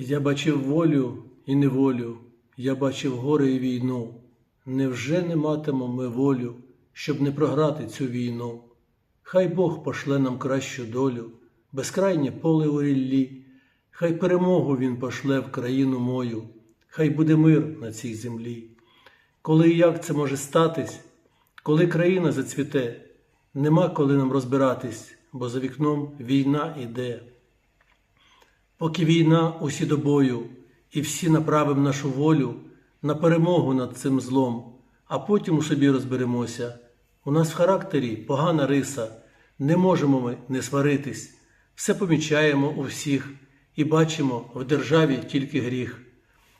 Я бачив волю і неволю, я бачив горе і війну. Невже не матимемо ми волю, щоб не програти цю війну? Хай Бог пошле нам кращу долю, безкрайнє поле у ріллі, хай перемогу Він пошле в країну мою, хай буде мир на цій землі. Коли і як це може статись, коли країна зацвіте, нема коли нам розбиратись, бо за вікном війна іде. Поки війна усі до бою, і всі направимо нашу волю на перемогу над цим злом, а потім у собі розберемося. У нас в характері погана риса, не можемо ми не сваритись, все помічаємо у всіх і бачимо в державі тільки гріх.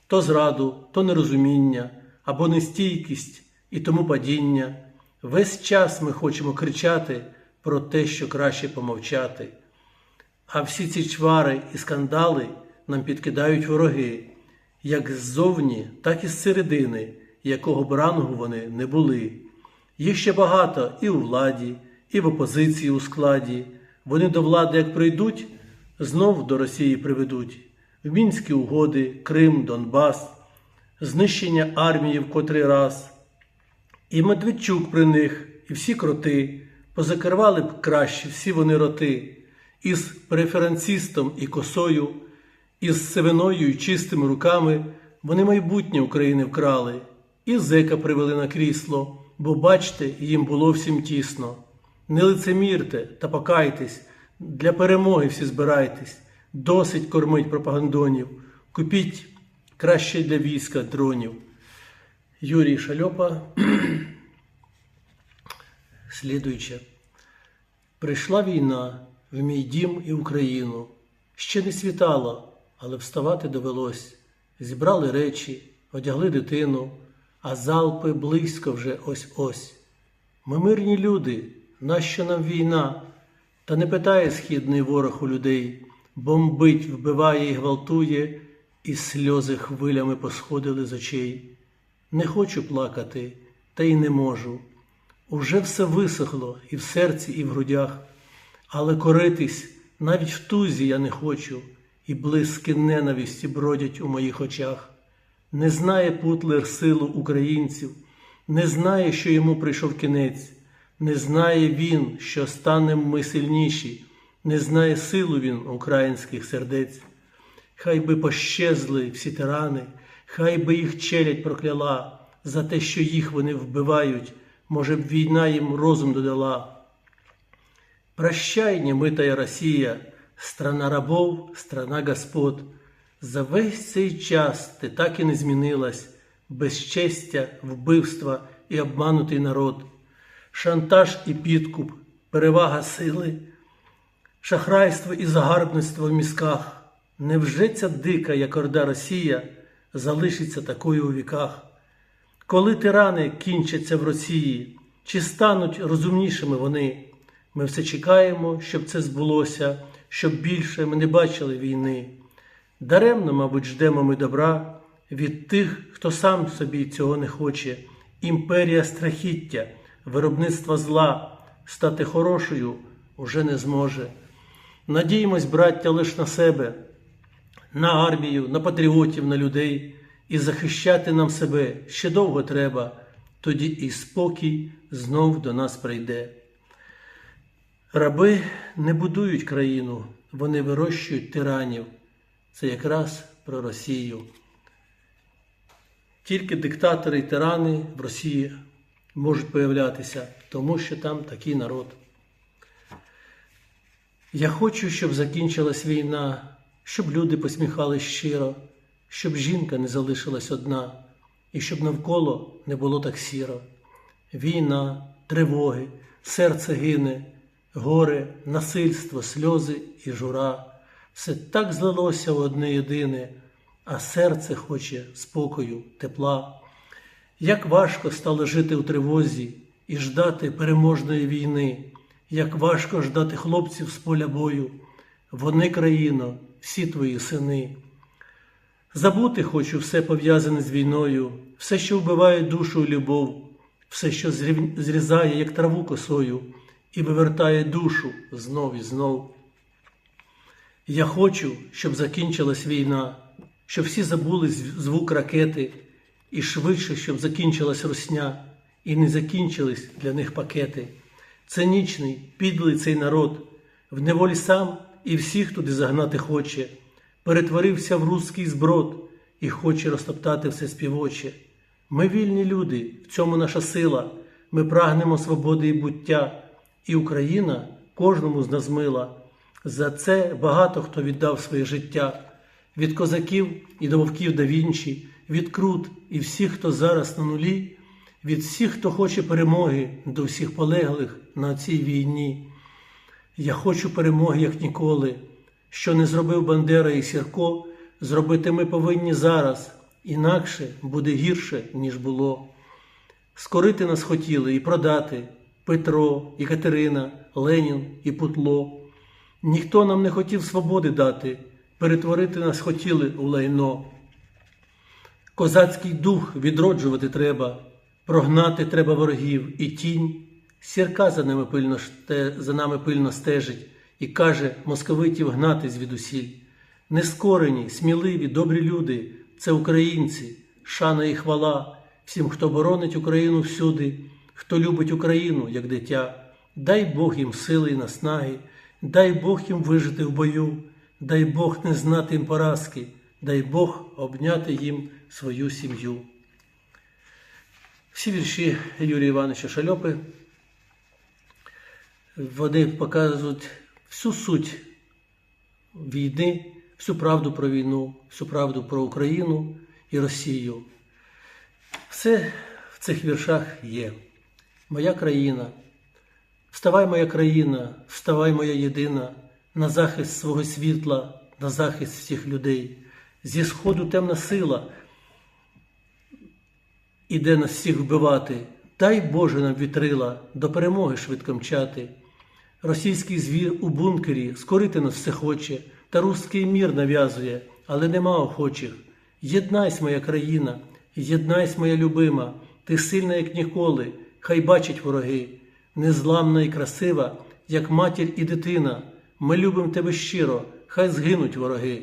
То зраду, то нерозуміння, або нестійкість і тому падіння. Весь час ми хочемо кричати про те, що краще помовчати. А всі ці чвари і скандали нам підкидають вороги, як ззовні, так і з середини, якого б рангу вони не були. Їх ще багато і у владі, і в опозиції у складі. Вони до влади, як прийдуть, знов до Росії приведуть в мінські угоди, Крим, Донбас, знищення армії в котрий раз. І Медведчук при них, і всі кроти, позакривали б краще всі вони роти, із преференцістом і косою, із сивиною і чистими руками вони майбутнє України вкрали, і зека привели на крісло, бо бачте, їм було всім тісно. Не лицемірте та покайтесь, для перемоги всі збирайтесь, досить кормить пропагандонів, купіть краще для війська дронів. Юрій Шальопа Слідуюче. Прийшла війна в мій дім і Україну. Ще не світало, але вставати довелось. Зібрали речі, одягли дитину, а залпи близько вже ось-ось. Ми мирні люди, нащо нам війна? Та не питає східний ворог у людей, бомбить, вбиває і гвалтує, і сльози хвилями посходили з очей. Не хочу плакати, та й не можу. Уже все висохло і в серці, і в грудях, але коритись навіть в тузі я не хочу, і блиски ненависті бродять у моїх очах. Не знає Путлер силу українців, не знає, що йому прийшов кінець, не знає він, що станем ми сильніші, не знає силу він українських сердець. Хай би пощезли всі тирани, хай би їх челядь прокляла за те, що їх вони вбивають може б війна їм розум додала. Прощай, немитая Росія, страна рабов, страна господ. За весь цей час ти так і не змінилась, безчестя, вбивства і обманутий народ, шантаж і підкуп, перевага сили, шахрайство і загарбництво в мізках. Невже ця дика, як орда Росія, залишиться такою у віках? Коли тирани кінчаться в Росії, чи стануть розумнішими вони? Ми все чекаємо, щоб це збулося, щоб більше ми не бачили війни. Даремно, мабуть, ждемо ми добра від тих, хто сам собі цього не хоче. Імперія страхіття, виробництва зла, стати хорошою уже не зможе. Надіємось, браття, лише на себе, на армію, на патріотів, на людей. І захищати нам себе ще довго треба, тоді і спокій знов до нас прийде. Раби не будують країну, вони вирощують тиранів. Це якраз про Росію. Тільки диктатори і тирани в Росії можуть появлятися, тому що там такий народ. Я хочу, щоб закінчилась війна, щоб люди посміхались щиро щоб жінка не залишилась одна, і щоб навколо не було так сіро. Війна, тривоги, серце гине, горе, насильство, сльози і жура. Все так злилося в одне єдине, а серце хоче спокою, тепла. Як важко стало жити у тривозі і ждати переможної війни, як важко ждати хлопців з поля бою. Вони, країно, всі твої сини. Забути хочу все пов'язане з війною, все, що вбиває душу і любов, все, що зрізає, як траву косою, і вивертає душу знов і знов. Я хочу, щоб закінчилась війна, щоб всі забули звук ракети, і швидше, щоб закінчилась русня, і не закінчились для них пакети. Цинічний, підлий цей народ, в неволі сам і всіх туди загнати хоче, перетворився в руський зброд і хоче розтоптати все співоче. Ми вільні люди, в цьому наша сила, ми прагнемо свободи і буття, і Україна кожному з нас мила. За це багато хто віддав своє життя від козаків і до вовків да Вінчі, від крут і всіх, хто зараз на нулі, від всіх, хто хоче перемоги, до всіх полеглих на цій війні. Я хочу перемоги, як ніколи. Що не зробив Бандера і Сірко, зробити ми повинні зараз, інакше буде гірше, ніж було. Скорити нас хотіли і продати Петро, і Катерина, Ленін і Путло. Ніхто нам не хотів свободи дати, перетворити нас хотіли у лайно. Козацький дух відроджувати треба, прогнати треба ворогів і тінь. Сірка за нами пильно за нами пильно стежить і каже московитів гнати звідусіль. Нескорені, сміливі, добрі люди це українці, шана і хвала всім, хто боронить Україну всюди, хто любить Україну, як дитя. Дай Бог їм сили і наснаги, дай Бог їм вижити в бою, дай Бог не знати їм поразки, дай Бог обняти їм свою сім'ю. Всі вірші Юрія Івановича Шальопи вони показують всю суть війни, всю правду про війну, всю правду про Україну і Росію. Все в цих віршах є. Моя країна. Вставай, моя країна, вставай, моя єдина, на захист свого світла, на захист всіх людей. Зі сходу темна сила іде нас всіх вбивати. Дай Боже нам вітрила до перемоги швидко мчати. Російський звір у бункері скорити нас все хоче, та руський мір нав'язує, але нема охочих. Єднайсь, моя країна, єднайсь, моя любима, ти сильна, як ніколи, хай бачать вороги, незламна і красива, як матір і дитина. Ми любимо тебе щиро, хай згинуть вороги.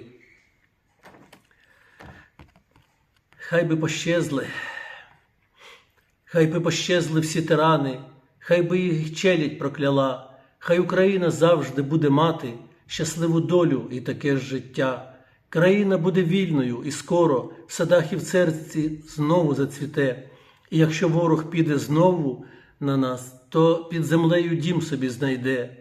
Хай би пощезли, хай би пощезли всі тирани, хай би їх челядь прокляла, хай Україна завжди буде мати щасливу долю і таке ж життя. Країна буде вільною і скоро в садах і в серці знову зацвіте. І якщо ворог піде знову на нас, то під землею дім собі знайде.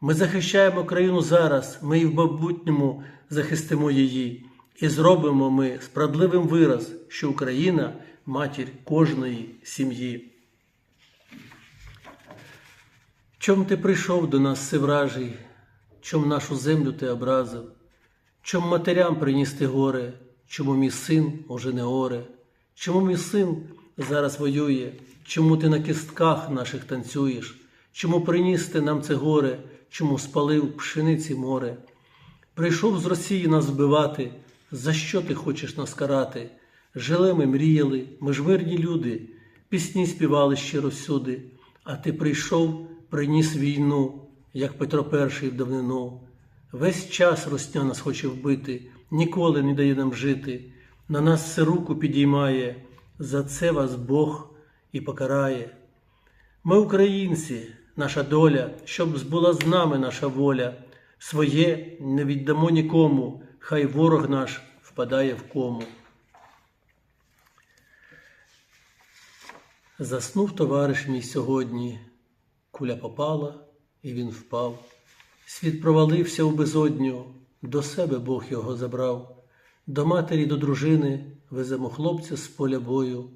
Ми захищаємо країну зараз, ми і в майбутньому захистимо її, і зробимо ми справедливим вираз, що Україна матір кожної сім'ї. Чом ти прийшов до нас, сивражий, чом нашу землю ти образив, чом матерям приніс горе, чому мій син уже не оре, чому мій син зараз воює, чому ти на кістках наших танцюєш, чому приніс ти нам це горе, чому спалив пшениці море? Прийшов з Росії нас вбивати, за що ти хочеш нас карати? Жили ми, мріяли, ми ж мирні люди, пісні співали щиро всюди, а ти прийшов, приніс війну, як Петро І в давнину. Весь час росня нас хоче вбити, ніколи не дає нам жити, на нас все руку підіймає, за це вас Бог і покарає. Ми українці, наша доля, щоб збула з нами наша воля, своє не віддамо нікому, хай ворог наш впадає в кому. Заснув товариш мій сьогодні, куля попала, і він впав. Світ провалився у безодню, до себе Бог його забрав. До матері, до дружини веземо хлопця з поля бою.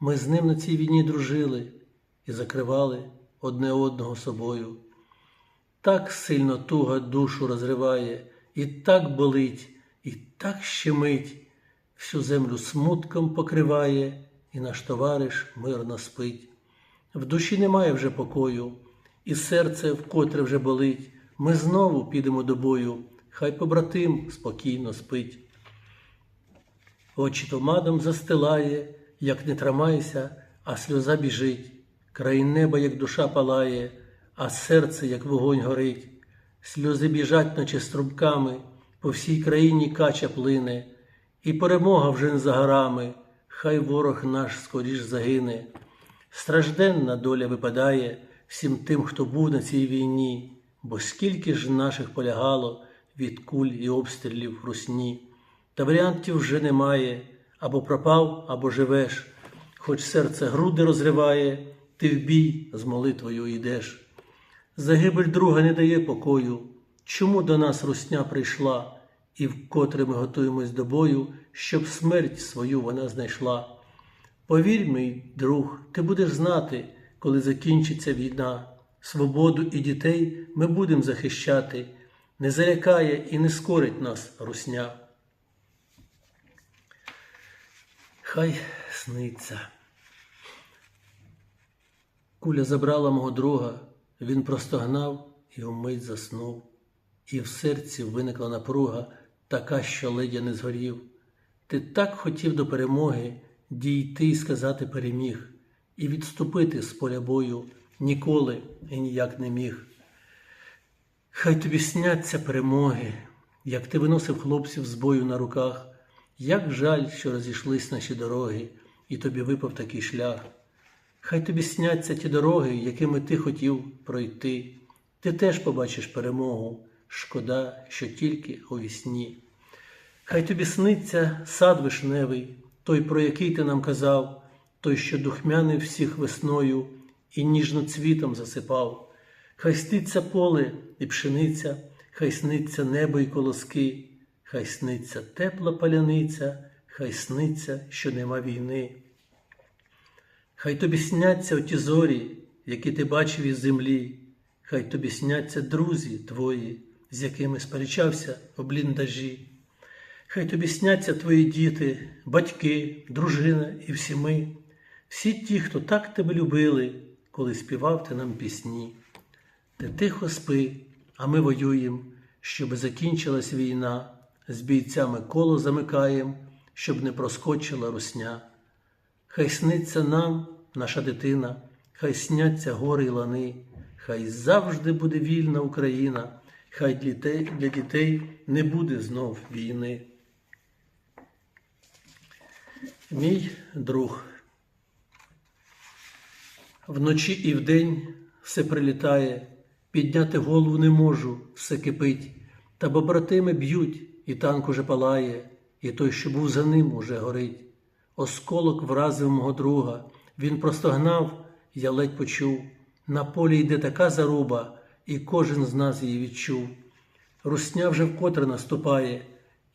Ми з ним на цій війні дружили і закривали одне одного собою. Так сильно туга душу розриває, і так болить, і так щемить, всю землю смутком покриває, і наш товариш мирно спить. В душі немає вже покою, і серце вкотре вже болить. Ми знову підемо до бою, хай побратим спокійно спить. Очі томадом застилає, як не тримайся, а сльоза біжить. Край неба, як душа палає, а серце, як вогонь горить. Сльози біжать, наче струмками, по всій країні кача плине, і перемога вже не за горами, хай ворог наш скоріш загине. Стражденна доля випадає всім тим, хто був на цій війні, бо скільки ж наших полягало від куль і обстрілів русні. Та варіантів вже немає або пропав, або живеш. Хоч серце груди розриває, ти в бій з молитвою йдеш. Загибель друга не дає покою. Чому до нас русня прийшла, і вкотре ми готуємось до бою, щоб смерть свою вона знайшла. Повір, мій друг, ти будеш знати, коли закінчиться війна. Свободу і дітей ми будемо захищати. Не залякає і не скорить нас русня. Хай сниться. Куля забрала мого друга, він простогнав і вмить заснув. І в серці виникла напруга, така, що ледя не згорів. Ти так хотів до перемоги дійти і сказати переміг, і відступити з поля бою ніколи і ніяк не міг. Хай тобі сняться перемоги, як ти виносив хлопців з бою на руках, як жаль, що розійшлись наші дороги, і тобі випав такий шлях. Хай тобі сняться ті дороги, якими ти хотів пройти. Ти теж побачиш перемогу, шкода, що тільки у вісні. Хай тобі сниться сад вишневий, той, про який ти нам казав, той, що духмяний всіх весною і ніжно цвітом засипав. Хай сниться поле і пшениця, хай сниться небо й колоски, хай сниться тепла паляниця, хай сниться, що нема війни. Хай тобі сняться оті зорі, які ти бачив із землі, хай тобі сняться друзі твої, з якими сперечався в бліндажі. Хай тобі сняться твої діти, батьки, дружина і всі ми, всі ті, хто так тебе любили, коли співав ти нам пісні. Ти тихо спи, а ми воюєм, щоб закінчилась війна, з бійцями коло замикаєм, щоб не проскочила русня. Хай сниться нам, наша дитина, хай сняться гори й лани, хай завжди буде вільна Україна, хай для дітей, не буде знов війни. Мій друг. Вночі і вдень все прилітає, підняти голову не можу, все кипить, та побратими б'ють, і танк уже палає, і той, що був за ним, уже горить. Осколок вразив мого друга, він простогнав, я ледь почув. На полі йде така заруба, і кожен з нас її відчув. Русня вже вкотре наступає,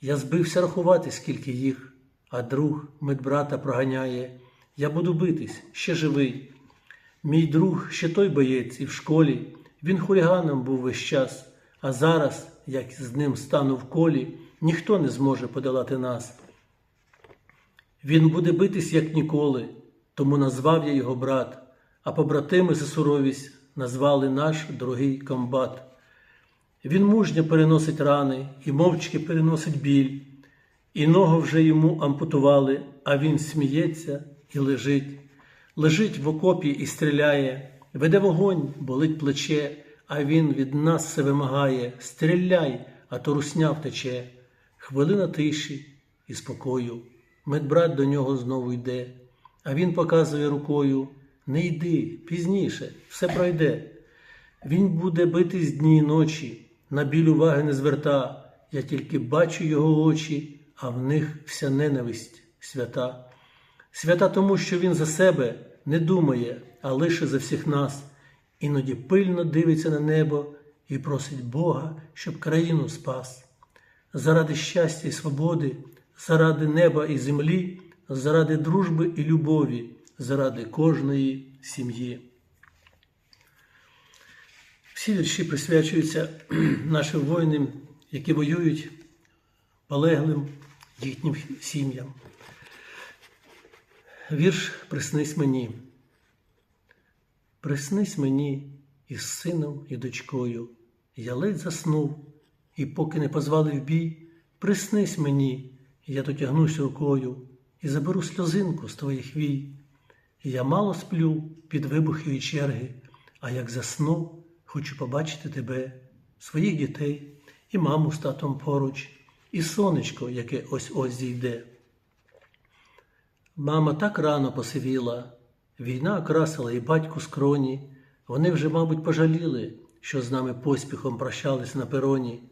я збився рахувати, скільки їх, а друг медбрата проганяє. Я буду битись, ще живий. Мій друг ще той боєць і в школі, він хуліганом був весь час, а зараз, як з ним стану в колі, ніхто не зможе подолати нас. Він буде битись, як ніколи, тому назвав я його брат, а побратими за суровість назвали наш дорогий комбат. Він мужньо переносить рани і мовчки переносить біль, і ногу вже йому ампутували, а він сміється і лежить. Лежить в окопі і стріляє, веде вогонь, болить плече, а він від нас все вимагає Стріляй, а то русня втече. Хвилина тиші і спокою. Медбрат до нього знову йде, а він показує рукою Не йди, пізніше, все пройде. Він буде битись дні й ночі, на біль уваги не зверта. Я тільки бачу його очі, а в них вся ненависть свята. Свята тому, що він за себе не думає, а лише за всіх нас. Іноді пильно дивиться на небо і просить Бога, щоб країну спас. Заради щастя і свободи, заради неба і землі, заради дружби і любові, заради кожної сім'ї. Всі вірші присвячуються нашим воїнам, які воюють полеглим їхнім сім'ям. Вірш Приснись мені. Приснись мені із сином і дочкою. Я ледь заснув, і поки не позвали в бій, приснись мені, я дотягнусь рукою і заберу сльозинку з твоїх вій. Я мало сплю під вибухи і черги, а як засну, хочу побачити тебе, своїх дітей і маму з татом поруч. і сонечко, яке ось ось зійде. Мама так рано посивіла, війна окрасила і батьку скроні. Вони вже, мабуть, пожаліли, що з нами поспіхом прощались на пероні.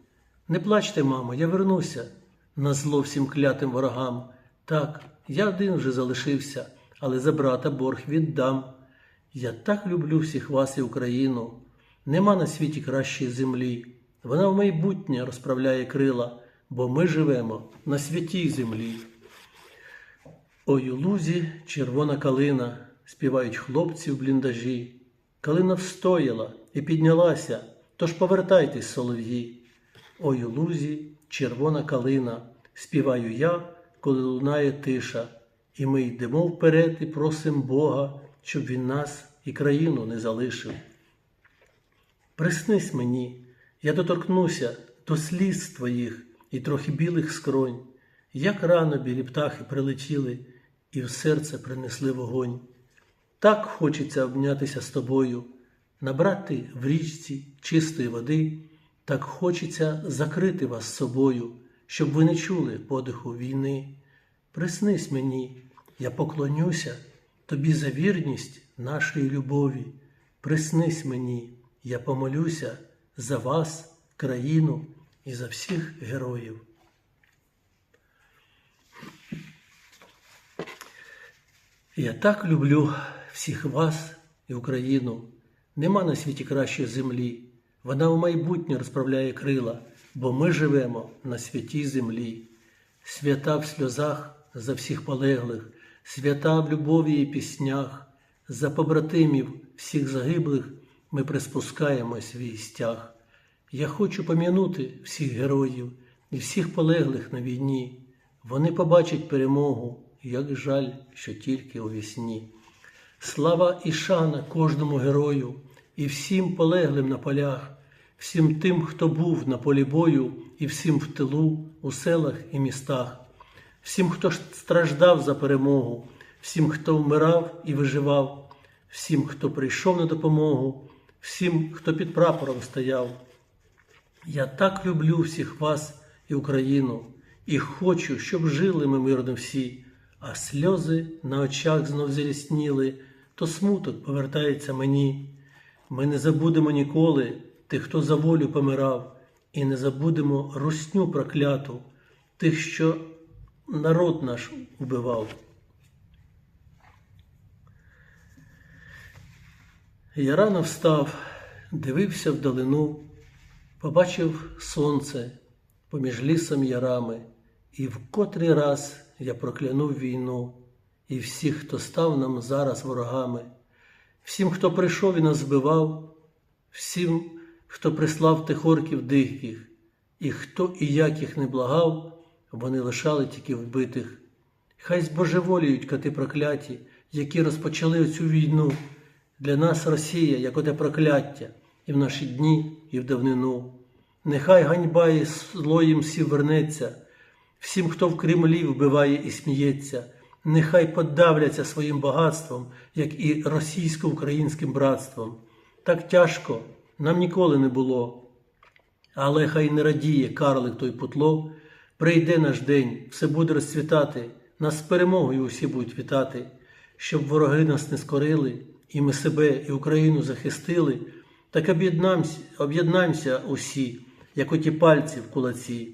Не плачте, мамо, я вернуся на зло всім клятим ворогам. Так, я один вже залишився, але за брата борг віддам. Я так люблю всіх вас і Україну. Нема на світі кращої землі. Вона в майбутнє розправляє крила, бо ми живемо на святій землі. Ой у лузі червона калина, співають хлопці в бліндажі. Калина встояла і піднялася, тож повертайтесь, солов'ї. Ой у лузі червона калина, співаю я, коли лунає тиша, і ми йдемо вперед і просим Бога, щоб він нас і країну не залишив. Приснись мені, я доторкнуся до сліз твоїх і трохи білих скронь, як рано білі птахи прилетіли і в серце принесли вогонь. Так хочеться обнятися з тобою, набрати в річці чистої води, так хочеться закрити вас собою, щоб ви не чули подиху війни. Приснись мені, я поклонюся тобі за вірність нашої любові. Приснись мені, я помолюся за вас, країну і за всіх героїв. Я так люблю всіх вас і Україну. Нема на світі кращої землі. Вона в майбутнє розправляє крила, бо ми живемо на святій землі. Свята в сльозах за всіх полеглих, свята в любові і піснях, за побратимів всіх загиблих ми приспускаємо свій стяг. Я хочу пом'янути всіх героїв і всіх полеглих на війні. Вони побачать перемогу, як жаль, що тільки у вісні. Слава і шана кожному герою і всім полеглим на полях, всім тим, хто був на полі бою, і всім в тилу, у селах і містах, всім, хто страждав за перемогу, всім, хто вмирав і виживав, всім, хто прийшов на допомогу, всім, хто під прапором стояв. Я так люблю всіх вас і Україну, і хочу, щоб жили ми мирно всі, а сльози на очах знов зарісніли, то смуток повертається мені. Ми не забудемо ніколи тих, хто за волю помирав, і не забудемо русню прокляту, тих, що народ наш убивав. Я рано встав, дивився вдалину, побачив сонце поміж лісом ярами, і в котрий раз я проклянув війну і всіх, хто став нам зараз ворогами, всім, хто прийшов і нас збивав, всім, хто прислав тих орків диких, і хто і як їх не благав, вони лишали тільки вбитих. Хай збожеволіють кати прокляті, які розпочали цю війну. Для нас Росія, як оте прокляття, і в наші дні, і в давнину. Нехай ганьба і зло всі вернеться, всім, хто в Кремлі вбиває і сміється, нехай подавляться своїм багатством, як і російсько-українським братством. Так тяжко нам ніколи не було. Але хай не радіє карлик той путло, прийде наш день, все буде розцвітати, нас з перемогою усі будуть вітати, щоб вороги нас не скорили, і ми себе, і Україну захистили, так об'єднаємося усі, як оті пальці в кулаці.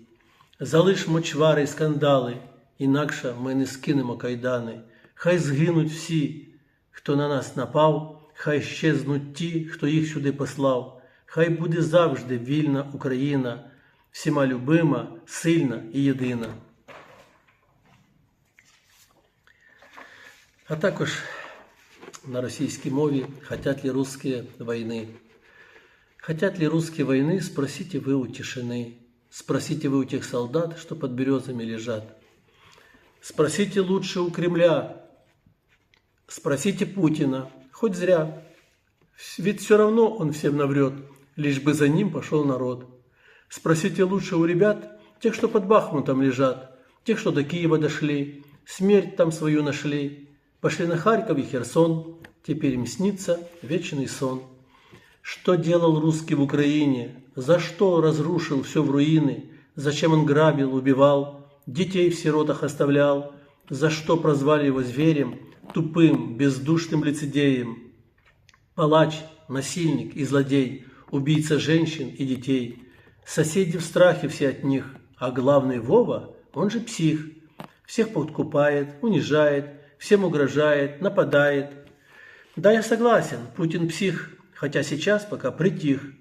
Залишмо чвари й скандали, інакше ми не скинемо кайдани. Хай згинуть всі, хто на нас напав, хай щезнуть ті, хто їх сюди послав. Хай буде завжди вільна Україна, всіма любима, сильна і єдина. А також на російській мові «Хотят ли русские войны?» Хотят ли русские войны, спросите вы у тишины. Спросите вы у тех солдат, что под березами лежат. Спросите лучше у Кремля. Спросите Путина. Хоть зря. Ведь все равно он всем наврет, лишь бы за ним пошел народ. Спросите лучше у ребят, тех, что под Бахмутом лежат, тех, что до Киева дошли, смерть там свою нашли, пошли на Харьков и Херсон, теперь им снится вечный сон. Что делал русский в Украине? За что разрушил все в руины? зачем он грабил, убивал, детей в сиротах оставлял, за что прозвали его зверем, тупым, бездушным лицедеем. Палач, насильник и злодей, убийца женщин и детей. Соседи в страхе все от них, а главный Вова, он же псих. Всех подкупает, унижает, всем угрожает, нападает. Да, я согласен, Путин псих, хотя сейчас пока притих.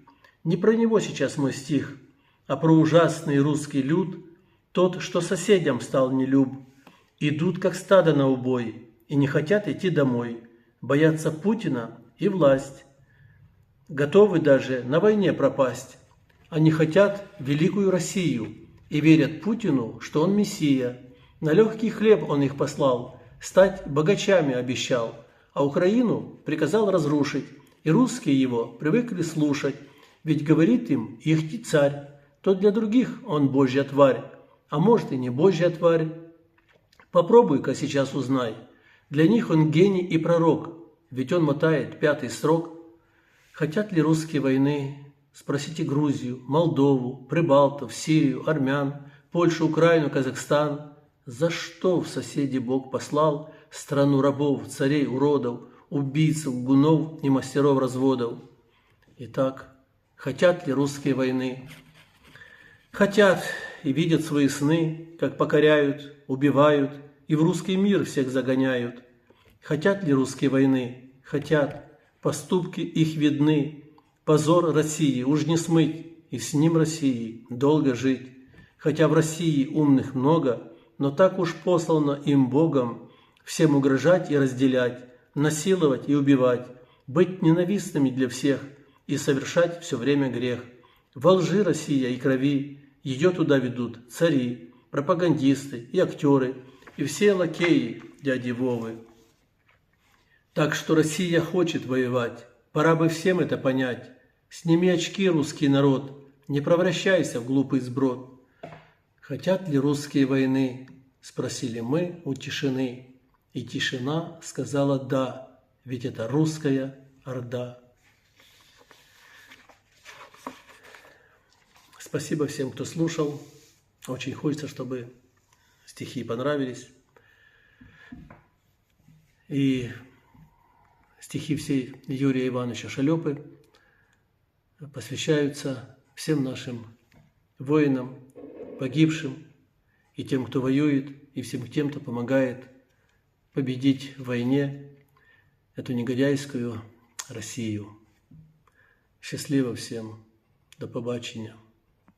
Не про него сейчас мой стих, а про ужасный русский люд, тот, что соседям стал нелюб. Идут, как стадо на убой, и не хотят идти домой, боятся Путина и власть. Готовы даже на войне пропасть. Они хотят великую Россию и верят Путину, что он мессия. На легкий хлеб он их послал, стать богачами обещал, а Украину приказал разрушить, и русские его привыкли слушать, ведь говорит им их царь, то для других он божья тварь, а может и не божья тварь. Попробуй-ка сейчас узнай, для них он гений и пророк, ведь он мотает пятый срок. Хотят ли русские войны? Спросите Грузию, Молдову, Прибалтов, Сирию, армян, Польшу, Украину, Казахстан. За что в соседи Бог послал страну рабов, царей, уродов, убийц, гунов и мастеров разводов? Итак, хотят ли русские войны? Хотят и видят свои сны, как покоряют, убивают и в русский мир всех загоняют. Хотят ли русские войны? Хотят. Поступки их видны. Позор России уж не смыть, и с ним России долго жить. Хотя в России умных много, но так уж послано им Богом всем угрожать и разделять, насиловать и убивать, быть ненавистными для всех и совершать все время грех. Во лжи Россия и крови, ее туда ведут цари, пропагандисты и актеры, и все лакеи дяди Вовы. Так что Россия хочет воевать, пора бы всем это понять. Сними очки, русский народ, не превращайся в глупый сброд. Хотят ли русские войны? Спросили мы у тишины. И тишина сказала «да», ведь это русская орда. Спасибо всем, кто слушал. Очень хочется, чтобы стихи понравились. И стихи всей Юрия Ивановича Шалепы посвящаются всем нашим воинам, погибшим, и тем, кто воюет, и всем тем, кто помогает победить в войне эту негодяйскую Россию. Счастливо всем. До побачення.